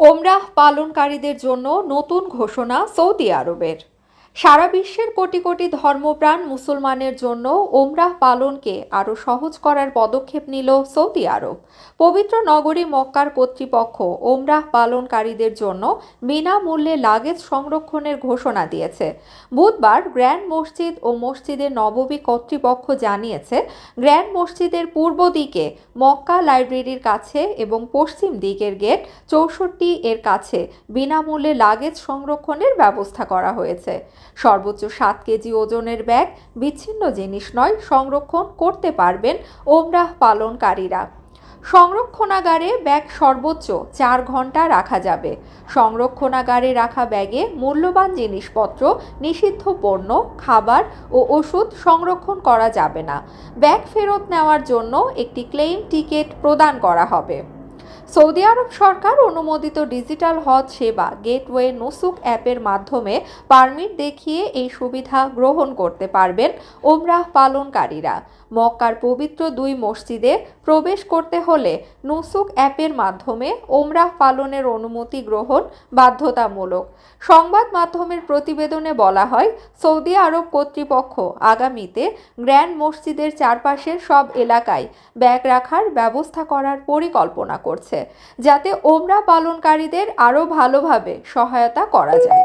ওমরাহ পালনকারীদের জন্য নতুন ঘোষণা সৌদি আরবের। সারা বিশ্বের কোটি কোটি ধর্মপ্রাণ মুসলমানের জন্য ওমরাহ পালনকে আরও সহজ করার পদক্ষেপ নিল সৌদি আরব। পবিত্র নগরী মক্কার কর্তৃপক্ষ ওমরাহ পালনকারীদের জন্য বিনামূল্যে লাগেজ সংরক্ষণের ঘোষণা দিয়েছে। বুধবার গ্র্যান্ড মসজিদ ও মসজিদের নববী কর্তৃপক্ষ জানিয়েছে, গ্র্যান্ড মসজিদের পূর্ব দিকে মক্কা লাইব্রেরির কাছে এবং পশ্চিম দিকের গেট চৌষট্টি এর কাছে বিনামূল্যে লাগেজ সংরক্ষণের ব্যবস্থা করা হয়েছে। সর্বোচ্চ সাত কেজি ওজনের ব্যাগ বিচ্ছিন্ন জিনিস নয়, সংরক্ষণ করতে পারবেন ওমরাহ পালনকারীরা। সংরক্ষণাগারে ব্যাগ সর্বোচ্চ চার ঘণ্টা রাখা যাবে। সংরক্ষণাগারে রাখা ব্যাগে মূল্যবান জিনিসপত্র, নিষিদ্ধ পণ্য, খাবার ও ওষুধ সংরক্ষণ করা যাবে না। ব্যাগ ফেরত নেওয়ার জন্য একটি ক্লেইম টিকিট প্রদান করা হবে। সৌদি আরব সরকার অনুমোদিত ডিজিটাল হজ সেবা, গেটওয়ে নসুক অ্যাপের মাধ্যমে পারমিট দেখিয়ে এই সুবিধা গ্রহণ করতে পারবেন ওমরাহ পালনকারীরা। মক্কার পবিত্র দুই মসজিদে প্রবেশ করতে হলে নুসুক অ্যাপের মাধ্যমে ওমরাহ পালনের অনুমতি গ্রহণ বাধ্যতামূলক। সংবাদ মাধ্যমের প্রতিবেদনে বলা হয়, সৌদি আরব কর্তৃপক্ষ আগামীতে গ্র্যান্ড মসজিদের চারপাশের সব এলাকায় ব্যাগ রাখার ব্যবস্থা করার পরিকল্পনা করছে। যাতে ওমরা পালনকারীদের আরও ভালোভাবে সহায়তা করা যায়।